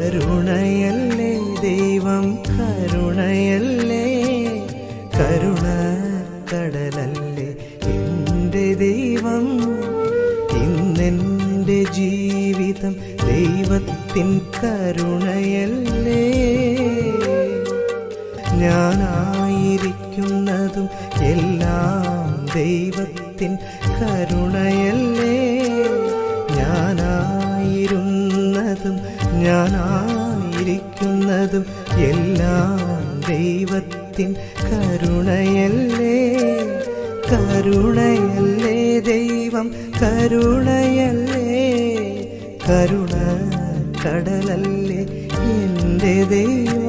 കരുണയല്ലേ ദൈവം കരുണയല്ലേ കരുണ കടലല്ലേ എന്റെ ദൈവം. ഇന്നെന്റെ ജീവിതം ദൈവത്തിൻ കരുണയല്ലേ. ഞാനായിരിക്കുന്നതും എല്ലാം ദൈവത്തിൻ കരുണയല്ലേ. ഞാനായിരിക്കുന്നതും എല്ലാം ദൈവത്തിൻ കരുണയല്ലേ? കരുണയല്ലേ ദൈവം കരുണയല്ലേ? കരുണ കടലല്ലേ എന്റെ ദൈവം?